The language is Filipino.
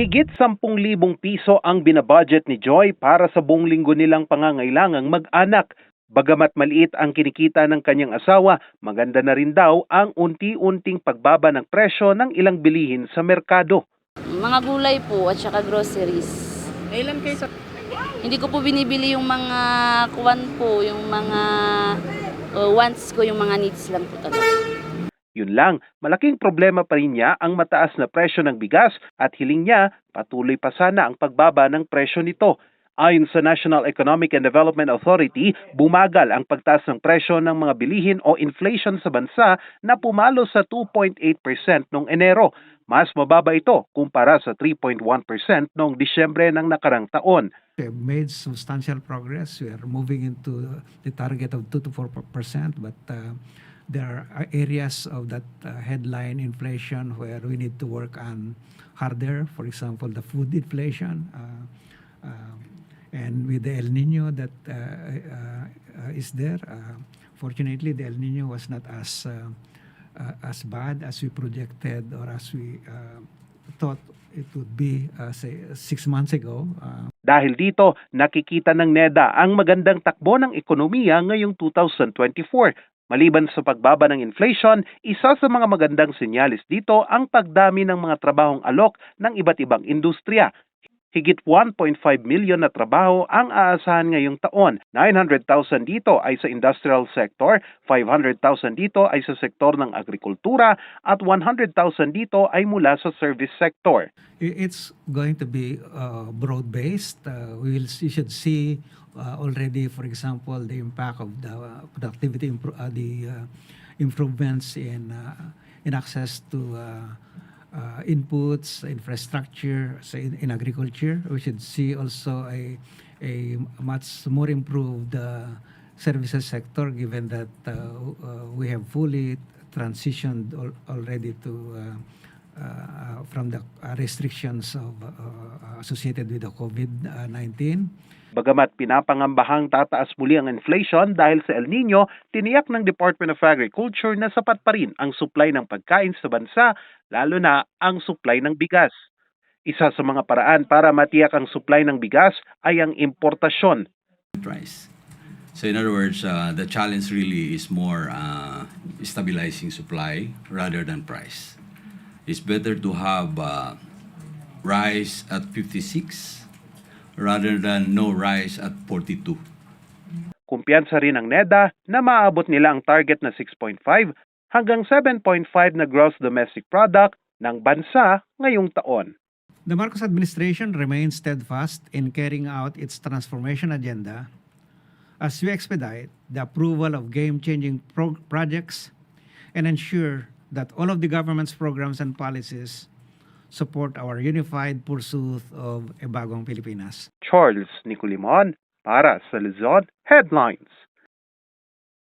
Higit 10,000 piso ang binabudget ni Joy para sa buong linggo nilang pangangailangang mag-anak. Bagamat maliit ang kinikita ng kanyang asawa, maganda na rin daw ang unti-unting pagbaba ng presyo ng ilang bilihin sa merkado. Mga gulay po at saka groceries. Ilan kayo sa... Hindi ko po binibili yung mga kuwan po, yung mga uh, wants ko, yung mga needs lang po talaga. Yun lang, malaking problema pa rin niya ang mataas na presyo ng bigas at hiling niya patuloy pa sana ang pagbaba ng presyo nito. Ayon sa National Economic and Development Authority, bumagal ang pagtaas ng presyo ng mga bilihin o inflation sa bansa na pumalo sa 2.8% noong Enero. Mas mababa ito kumpara sa 3.1% noong Disyembre ng nakarang taon. We have made substantial progress. We are moving into the target of 2 to 4 percent, but uh, there are areas of that uh, headline inflation where we need to work on harder. For example, the food inflation. Uh, uh, and with the El Nino that uh, uh, is there, uh, fortunately, the El Nino was not as uh, uh, as bad as we projected or as we uh, thought it would be, uh, say, six months ago. Uh, Dahil dito, nakikita ng NEDA ang magandang takbo ng ekonomiya ngayong 2024. Maliban sa pagbaba ng inflation, isa sa mga magandang senyalis dito ang pagdami ng mga trabahong alok ng iba't ibang industriya. Higit 1.5 milyon na trabaho ang aasahan ngayong taon. 900,000 dito ay sa industrial sector, 500,000 dito ay sa sektor ng agrikultura, at 100,000 dito ay mula sa service sector. it's going to be uh, broad-based. Uh, we you should see uh, already, for example, the impact of the uh, productivity, impro- uh, the uh, improvements in uh, in access to uh, uh, inputs, infrastructure so in, in agriculture. We should see also a a much more improved uh, services sector, given that uh, uh, we have fully transitioned al- already to. Uh, uh, from the uh, restrictions of uh, associated with the COVID-19. Bagamat pinapangambahang tataas muli ang inflation dahil sa El Nino, tiniyak ng Department of Agriculture na sapat pa rin ang supply ng pagkain sa bansa, lalo na ang supply ng bigas. Isa sa mga paraan para matiyak ang supply ng bigas ay ang importasyon. price. So in other words, uh, the challenge really is more uh, stabilizing supply rather than price. It's better to have uh, rice at 56 rather than no rice at 42. Kumpiyansa rin ng NEDA na maabot nila ang target na 6.5 hanggang 7.5 na gross domestic product ng bansa ngayong taon. The Marcos administration remains steadfast in carrying out its transformation agenda as we expedite the approval of game-changing pro- projects and ensure that all of the government's programs and policies support our unified pursuit of a bagong Pilipinas. Charles Nicolimon para sa Luzon Headlines.